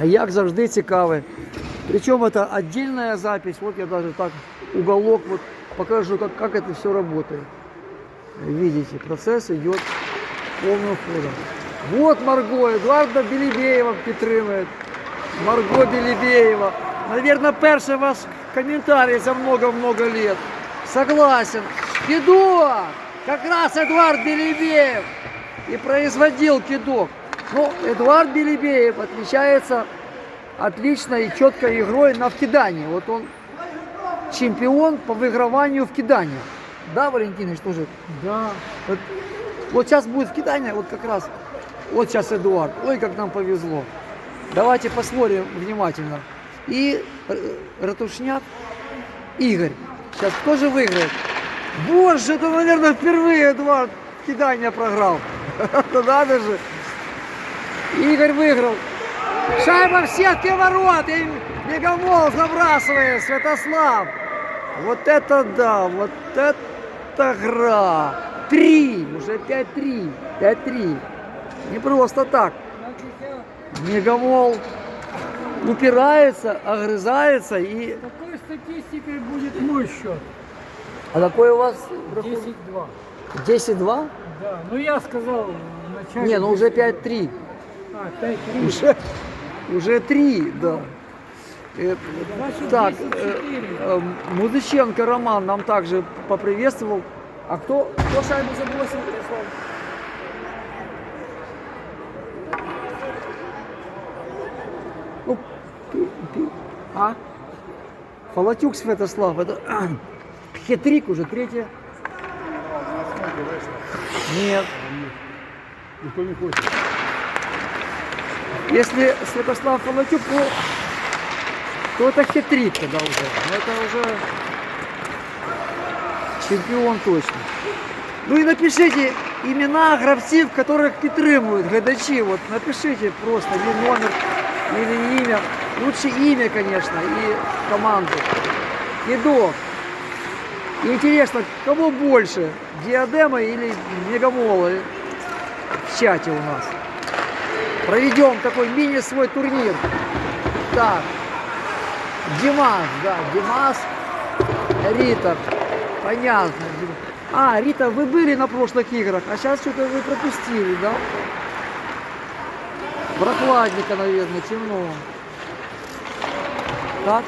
А як завжди цікаве. Причем это отдельная запись. Вот я даже так уголок вот покажу, как, как это все работает. Видите, процесс идет полным ходом. Вот Марго, Эдуарда Белебеева підтримує. Марго Белебеева. Наверное, перший ваш комментарий за много-много лет. Согласен. Кидок! Как раз Эдуард Белебеев и производил кидок. Но Эдуард Белебеев отличается отличной и четкой игрой на вкидании. Вот он чемпион по выигрыванию в кидании. Да, Валентинович, тоже? Да. Вот, вот сейчас будет кидание, вот как раз. Вот сейчас Эдуард. Ой, как нам повезло. Давайте посмотрим внимательно. И Ратушняк Игорь. Сейчас тоже выиграет. Боже, это, наверное, впервые Эдуард кидание програл. Ну надо же. Игорь выиграл. Шайба в сетке ворот. И Мегамол забрасывает Святослав. Вот это да, вот это гра. Три, уже 5-3. 5-3. Не просто так. Мегамол упирается, огрызается и... Какой статистикой будет мой счет? А какой у вас? рахунок? 10-2. 10-2? Да. Ну я сказал в начале. Не, ну уже 5-3. А, 5-3. Уже, уже 3, да. Э, Так, 10-4. э, э, Музыченко Роман нам также поприветствовал. А кто, кто шайбу забросил, Ярослав? Ну, а? Фалатюк Святослав, это хитрик уже, третья. Нет. Никто не хочет. Если Святослав Фалатюк, то, то это хитрик тогда уже. Ну, Это уже чемпіон точно. Ну і напишіть імена гравців, которых підтримують глядачі. Вот напишите просто или номер, или имя. Лучше имя, конечно, и команду. Кидок. Интересно, кого больше, Диадема или Мегамола в чате у нас? Проведем такой мини свой турнир. Так. Димас, да, Димас, Рита. Понятно. А, Рита, вы были на прошлых играх, а сейчас что-то вы пропустили, да? Прохладненько, наверное, темно. Так?